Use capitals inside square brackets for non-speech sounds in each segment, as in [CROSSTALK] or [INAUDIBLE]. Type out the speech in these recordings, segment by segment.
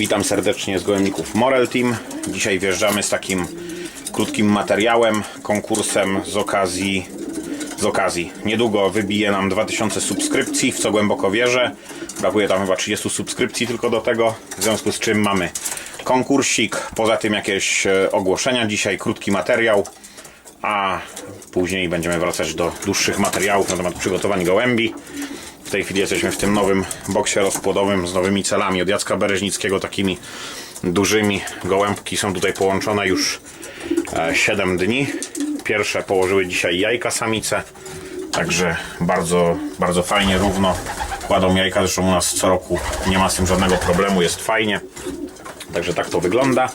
Witam serdecznie z Gołębników Morel Team. Dzisiaj wjeżdżamy z takim krótkim materiałem, konkursem z okazji z okazji. Niedługo wybije nam 2000 subskrypcji, w co głęboko wierzę. Brakuje tam chyba 30 subskrypcji tylko do tego, w związku z czym mamy konkursik, poza tym jakieś e, ogłoszenia dzisiaj, krótki materiał, a później będziemy wracać do dłuższych materiałów na temat przygotowań gołębi. W tej chwili jesteśmy w tym nowym boksie rozpłodowym z nowymi celami od Jacka Bereźnickiego, takimi dużymi. Gołębki są tutaj połączone już e, 7 dni. Pierwsze położyły dzisiaj jajka samice, także bardzo, bardzo fajnie, równo kładą jajka. Zresztą u nas co roku nie ma z tym żadnego problemu, jest fajnie. Także tak to wygląda.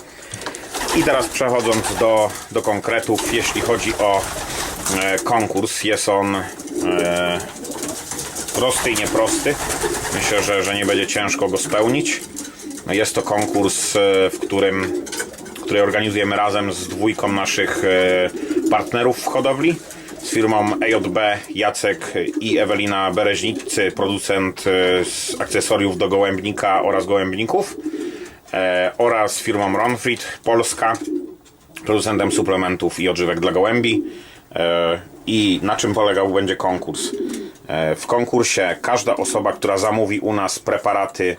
I teraz przechodząc do, do konkretów, jeśli chodzi o e, konkurs, jest on e, prosty i nieprosty. Myślę, że, że nie będzie ciężko go spełnić. No Jest to konkurs, e, w którym który organizujemy razem z dwójką naszych e, partnerów w hodowli. Z firmą EJB Jacek i Ewelina Bereźnicy, producent e, z akcesoriów do gołębnika oraz gołębników. Oraz firmą Ronfried Polska, producentem suplementów i odżywek dla gołębi. I na czym polegał będzie konkurs? E, W konkursie każda osoba, która zamówi u nas preparaty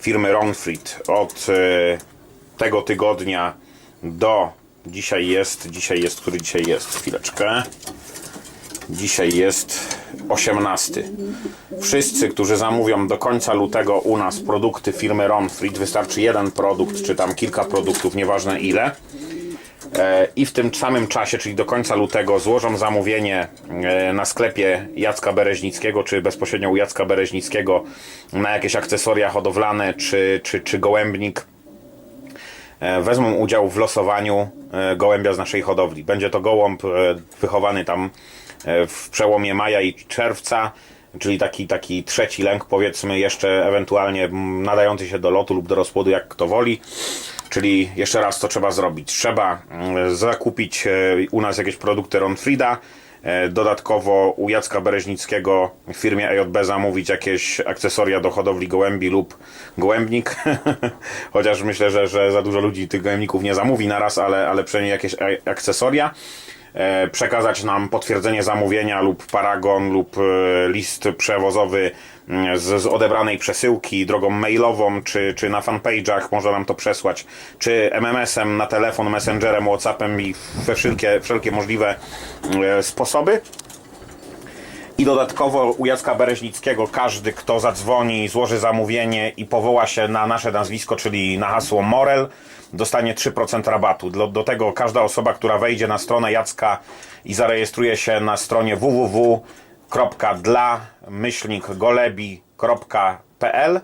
firmy Ronfried od e, tego tygodnia do dzisiaj jest, dzisiaj jest, który dzisiaj jest, chwileczkę. Dzisiaj jest 18. Wszyscy, którzy zamówią do końca lutego u nas produkty firmy Ronfried, wystarczy jeden produkt, czy tam kilka produktów, nieważne ile. E, I w tym samym czasie, czyli do końca lutego, złożą zamówienie e, na sklepie Jacka Bereźnickiego, czy bezpośrednio u Jacka Bereźnickiego na jakieś akcesoria hodowlane, czy, czy, czy gołębnik e, wezmą udział w losowaniu gołębia z naszej hodowli. Będzie to gołąb wychowany tam w przełomie maja i czerwca, czyli taki, taki trzeci lęk, powiedzmy, jeszcze ewentualnie nadający się do lotu lub do rozpłodu, jak kto woli. Czyli jeszcze raz, co trzeba zrobić? Trzeba mm, zakupić e, u nas jakieś produkty Ronfrida, e, Dodatkowo u Jacka Bereźnickiego w firmie EJB zamówić jakieś akcesoria do hodowli gołębi lub gołębnik. [LAUGHS] Chociaż myślę, że, że za dużo ludzi tych gołębników nie zamówi na raz, ale, ale przynajmniej jakieś akcesoria. E, Przekazać nam potwierdzenie zamówienia lub paragon lub e, list przewozowy mm, z, odebranej przesyłki drogą mailową, czy, czy na fanpage'ach można nam to przesłać, czy MMS-em na telefon, messengerem, Whatsappem i we wszelkie, wszelkie możliwe e, sposoby. I dodatkowo u Jacka Bereźnickiego każdy, kto zadzwoni, złoży zamówienie i powoła się na nasze nazwisko, czyli na hasło Morel, dostanie 3% rabatu. Do, do tego każda osoba, która wejdzie na stronę Jacka i zarejestruje się na stronie www.dla-golebi.pl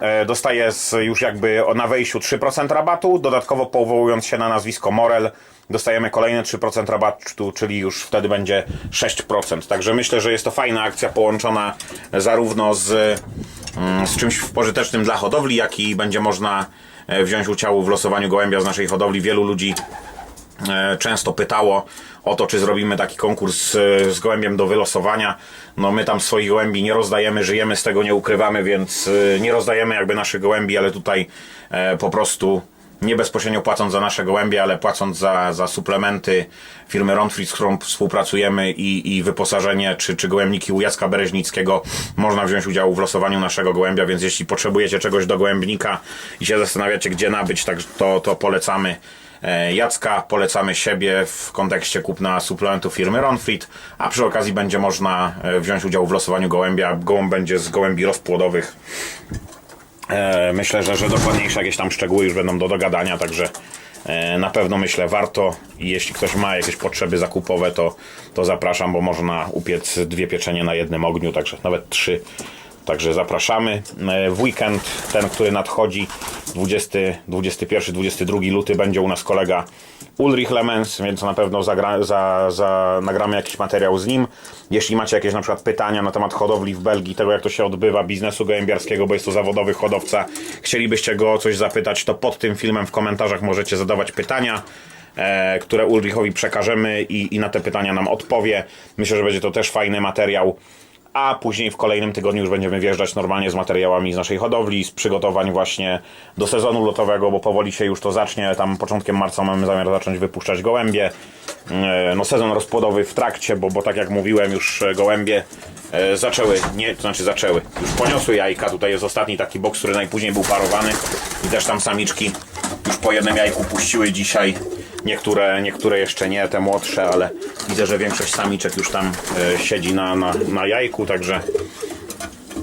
e, dostaje z, już jakby na wejściu 3% rabatu, dodatkowo powołując się na nazwisko Morel dostajemy kolejne 3% rabatu, czyli już wtedy będzie 6%. Także myślę, że jest to fajna akcja połączona zarówno z, mm, z czymś pożytecznym dla hodowli, jak i będzie można e, wziąć udział w losowaniu gołębia z naszej hodowli. Wielu ludzi e, często pytało o to, czy zrobimy taki konkurs e, z gołębiem do wylosowania. No my tam swoich gołębi nie rozdajemy, żyjemy z tego, nie ukrywamy, więc nie rozdajemy jakby naszych gołębi, ale tutaj po prostu nie bezpośrednio płacąc za nasze gołębie, ale płacąc za, za suplementy firmy Ronfried, z którą współpracujemy i, i wyposażenie, czy, czy gołębniki u Jacka Bereźnickiego, można wziąć udział w losowaniu naszego gołębia, więc jeśli potrzebujecie czegoś do gołębnika i się zastanawiacie, gdzie nabyć, tak, to, to polecamy e, Jacka, polecamy siebie w kontekście kupna suplementu firmy Ronfried, a przy okazji będzie można e, wziąć udział w losowaniu gołębia. Gołąb będzie z gołębi rozpłodowych. E, Myślę, że, że dokładniejsze jakieś tam szczegóły już będą do dogadania, także e, na pewno myślę warto jeśli ktoś ma jakieś potrzeby zakupowe, to, to zapraszam, bo można upiec dwie pieczenie na jednym ogniu, także nawet trzy. Także zapraszamy. E, W weekend, ten, który nadchodzi, 20, 21, 22 luty, będzie u nas kolega Ulrich Lemens, więc na pewno zagra, za, za, nagramy jakiś materiał z nim. Jeśli macie jakieś na przykład pytania na temat hodowli w Belgii, tego jak to się odbywa, biznesu gołębiarskiego, bo jest to zawodowy hodowca, chcielibyście go o coś zapytać, to pod tym filmem w komentarzach możecie zadawać pytania e, które Ulrichowi przekażemy i, i na te pytania nam odpowie. Myślę, że będzie to też fajny materiał. A później w kolejnym tygodniu już będziemy wjeżdżać normalnie z materiałami z naszej hodowli, z przygotowań właśnie do sezonu lotowego, bo powoli się już to zacznie. Tam początkiem marca mamy zamiar zacząć wypuszczać gołębie. E, No sezon rozpłodowy w trakcie, bo, bo tak jak mówiłem już e, gołębie e, zaczęły, nie, to znaczy zaczęły, już poniosły jajka. Tutaj jest ostatni taki boks, który najpóźniej był parowany i też tam samiczki już po jednym jajku puściły dzisiaj. Niektóre, niektóre jeszcze nie, te młodsze, ale widzę, że większość samiczek już tam e, siedzi na, na, na jajku, także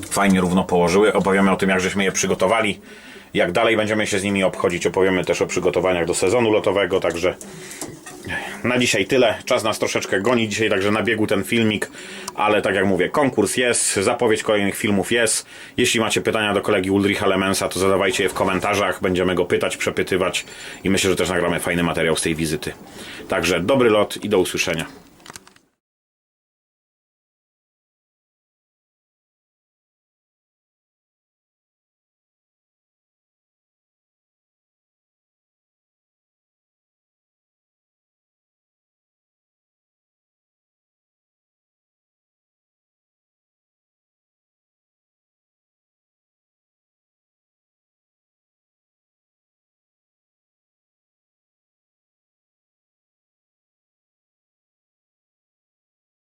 fajnie równo położyły. Opowiemy o tym, jak żeśmy je przygotowali. Jak dalej będziemy się z nimi obchodzić, opowiemy też o przygotowaniach do sezonu lotowego, także na dzisiaj tyle. Czas nas troszeczkę goni dzisiaj, także na biegu ten filmik, ale tak jak mówię, konkurs jest, zapowiedź kolejnych filmów jest. Jeśli macie pytania do kolegi Ulricha Lemensa, to zadawajcie je w komentarzach, będziemy go pytać, przepytywać i myślę, że też nagramy fajny materiał z tej wizyty. Także dobry lot i do usłyszenia.